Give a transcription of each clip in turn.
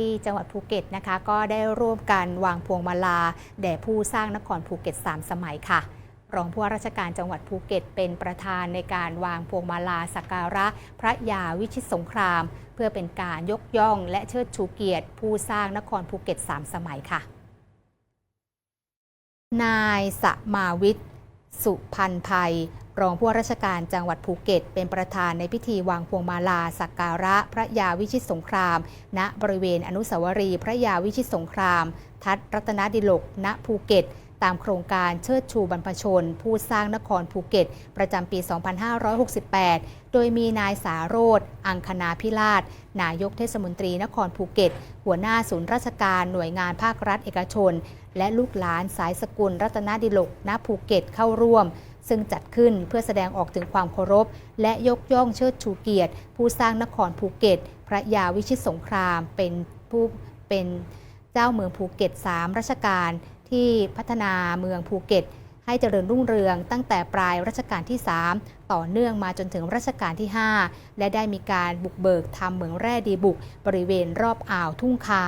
ที่จังหวัดภูเก็ตนะคะ ก็ได้ร่วมกันวางพวงมาลา แด่ผู้สร้างนครภูเก็ต 3 สมัยค่ะรองผู้ว่าราชการจังหวัดภูเก็ต เป็นประธานในการวางพวงมาลาสักการะ พระยาวิชิตสงคราม เพื่อเป็นการยกย่องและเชิดชูเกียรติ ผู้สร้างนครภูเก็ต 3 สมัยค่ะ นายสมาวิทย์สุพันภัย รองผู้ว่าราชการจังหวัดภูเก็ต เป็นประธานในพิธีวางพวงมาลาสักการะพระยาวิชิตสงคราม ณบริเวณอนุสาวรีย์พระยาวิชิตสงคราม ทัดรัตนดิลกณภูเก็ต ตามโครงการเชิดชูบรรพชน ผู้สร้างนครภูเก็ต ประจำปี 2568 โดยมีนายสาโรธอังคณาพิราช นายกเทศมนตรีนครภูเก็ต หัวหน้าศูนย์ราชการหน่วยงานภาครัฐเอกชน และลูกหลานสายสกุลรัตนดิลกณภูเก็ตเข้าร่วมซึ่งจัดขึ้นเพื่อแสดงออกถึงความเคารพ และยกย่องเชิดชูเกียรติ ผู้สร้างนครภูเก็ต พระยาวิชิตสงครามเป็นผู้เป็นเจ้าเมืองภูเก็ต 3รัชกาล ที่พัฒนาเมืองภูเก็ต ให้เจริญรุ่งเรืองตั้งแต่ปลายรัชกาลที่ 3 ต่อเนื่องมาจนถึงรัชกาลที่ 5 และได้มีการบุกเบิกทำเหมืองแร่ดีบุก บริเวณรอบอ่าวทุ่งคา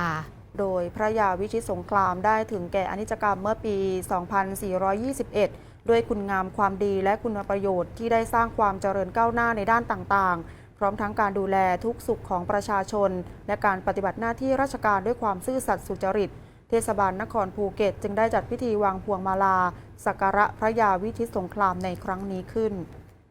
โดยพระยาวิชิตสงครามได้ถึงแก่อนิจกรรมเมื่อปี 2421 ด้วยคุณงามความดีและคุณประโยชน์ที่ได้สร้างความเจริญก้าวหน้าในด้านต่างๆ พร้อมทั้งการดูแลทุกสุขของประชาชน และการปฏิบัติหน้าที่ราชการด้วยความซื่อสัตย์สุจริต ทศบาลนครภูเก็ต จึงได้จัดพิธีวางพวงมาลาสักการะพระยาวิชิตสงครามในครั้งนี้ขึ้น